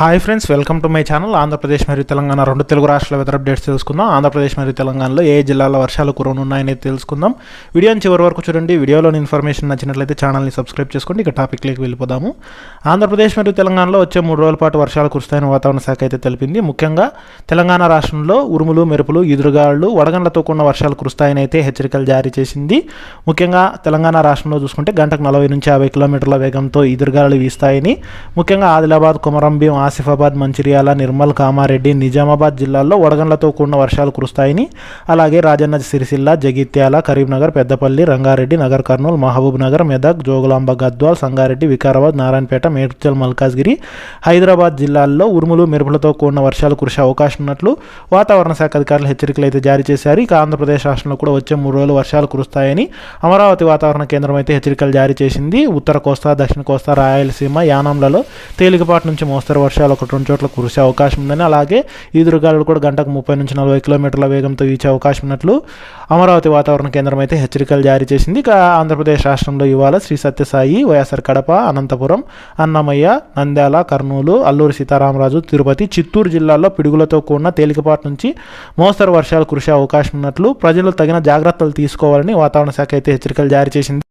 Hi friends welcome to my channel Andhra Pradesh మరియు తెలంగాణ రెండు తెలుగు రాష్ట్రాల వెదర్ అప్డేట్స్ తెలుసుకుందాం. ఆంధ్రప్రదేశ్ మరియు తెలంగాణలో ఏ జిల్లాల వర్షాలు కురవనున్నాయని తెలుసుకుందాం. వీడియోని చివరి వరకు చూడండి. వీడియోలోని ఇన్ఫర్మేషన్ నచ్చినట్లయితే ఛానల్ని సబ్స్క్రైబ్ చేసుకోండి. ఇక టాపిక్లోకి వెళ్ళిపోదాము. ఆంధ్రప్రదేశ్ మరియు తెలంగాణలో వచ్చే మూడు రోజుల పాటు వర్షాలు కురుస్తాయని వాతావరణ శాఖ అయితే తెలిపింది. ముఖ్యంగా తెలంగాణ రాష్ట్రంలో ఉరుములు మెరుపులు ఈదురుగాళ్ళు వడగండ్లతో కూడిన వర్షాలు కురుస్తాయని అయితే హెచ్చరికలు జారీ చేసింది. ముఖ్యంగా తెలంగాణ రాష్ట్రంలో చూసుకుంటే గంటకు నలభై నుంచి యాభై కిలోమీటర్ల వేగంతో ఈదురుగాలు వీస్తాయని ముఖ్యంగా ఆదిలాబాద్ కొమరంభీం ఆసిఫాబాద్ మంచిర్యాల నిర్మల్ కామారెడ్డి నిజామాబాద్ జిల్లాల్లో వడగండ్లతో కూడిన వర్షాలు కురుస్తాయని అలాగే రాజన్న సిరిసిల్ల జగిత్యాల కరీంనగర్ పెద్దపల్లి రంగారెడ్డి నగర్ కర్నూలు మహబూబ్ నగర్ మెదక్ జోగులాంబ గద్వాల్ సంగారెడ్డి వికారాబాద్ నారాయణపేట మేడ్చల్ మల్కాజ్గిరి హైదరాబాద్ జిల్లాల్లో ఉరుములు మెరుపులతో కూడిన వర్షాలు కురిసే అవకాశం ఉన్నట్లు వాతావరణ శాఖ అధికారులు హెచ్చరికలు అయితే జారీ చేశారు. ఇక ఆంధ్రప్రదేశ్ రాష్ట్రంలో కూడా వచ్చే మూడు రోజులు వర్షాలు కురుస్తాయని అమరావతి వాతావరణ కేంద్రం అయితే హెచ్చరికలు జారీ చేసింది. ఉత్తర కోస్తా దక్షిణ కోస్తా రాయలసీమ యానాంలలో తేలికపాటి నుంచి మోస్తరు వర్షాలు ఒకటి రెండు చోట్ల కురిసే అవకాశం ఉందని అలాగే ఈదురుగాలు కూడా గంటకు ముప్పై నుంచి నలభై కిలోమీటర్ల వేగంతో వీచే అవకాశం ఉన్నట్లు అమరావతి వాతావరణ కేంద్రం అయితే హెచ్చరికలు జారీ చేసింది. ఇక ఆంధ్రప్రదేశ్ రాష్ట్రంలో ఇవాళ శ్రీ సత్యసాయి వైఎస్ఆర్ కడప అనంతపురం అన్నమయ్య నంద్యాల కర్నూలు అల్లూరి సీతారామరాజు తిరుపతి చిత్తూరు జిల్లాల్లో పిడుగులతో కూడిన తేలికపాటి నుంచి మోస్తరు వర్షాలు కురిసే అవకాశం ఉన్నట్లు ప్రజలు తగిన జాగ్రత్తలు తీసుకోవాలని వాతావరణ శాఖ అయితే హెచ్చరికలు జారీ చేసింది.